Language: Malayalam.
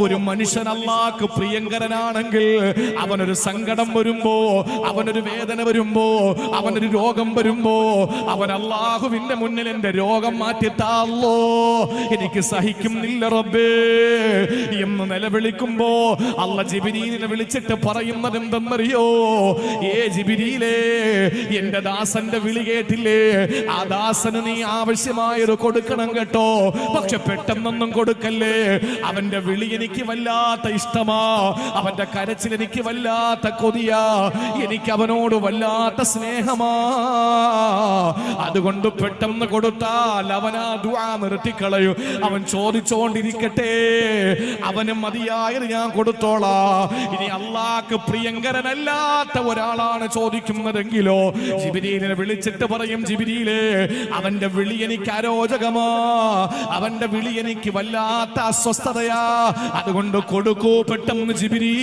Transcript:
ഒരു മനുഷ്യൻ അള്ളാക്ക് പ്രിയങ്കരനാണെങ്കിൽ അവനൊരു സങ്കടം വരുമ്പോ അവനൊരു വേദന വരുമ്പോ അവനൊരു രോഗം വരുമ്പോ അവൻ അള്ളാഹുവിന്റെ മുന്നിൽ എന്റെ രോഗം മാറ്റിത്താല്ലോ. എനിക്ക് സഹിക്കുന്നില്ല റബ്ബേ. എന്ന് നിലവിളിക്കുമ്പോ അല്ല ജിബിരീലിനെ വിളിച്ചിട്ട് പറയുന്നത് എന്തെന്നറിയോ ഏ ജിബിരിയിലേ എന്റെ ദാസന്റെ വിളി കേട്ടില്ലേ? ആ ദാസന് നീ ആവശ്യമായത് കൊടുക്കണം കേട്ടോ. പക്ഷെ പെട്ടെന്നൊന്നും കൊടുക്കല്ലേ. അവന്റെ വിളി എനിക്ക് വല്ലാത്ത ഇഷ്ടമാ. അവന്റെ കരച്ചിൽ എനിക്ക് വല്ലാത്ത കൊതിയാ. എനിക്ക് അവനോട് വല്ലാത്ത സ്നേഹമാ. അതുകൊണ്ട് പെട്ടെന്ന് കൊടുത്താൽ അവൻ ആ ദുആ നിർത്തിക്കളയും. അവൻ ചോദിച്ചുകൊണ്ടിരിക്കട്ടെ അവന് മതിയായത് ഞാൻ കൊടുത്തോളാ. ഇനി അള്ളാക്ക് പ്രിയങ്കരനല്ലാത്ത ഒരാളാണ് ചോദിക്കുന്നതെങ്കിലോ ജിബിരിയിലെ വിളിച്ചിട്ട് പറയും ജിബിരിയിലെ അവന്റെ വിളി എനിക്ക് അരോചകമാ. അവന്റെ വിളി എനിക്ക് വല്ലാത്ത അസ്വസ്ഥതയാ. അതുകൊണ്ട് കൊടുക്കൂ പെട്ടെന്ന് ജിബിരി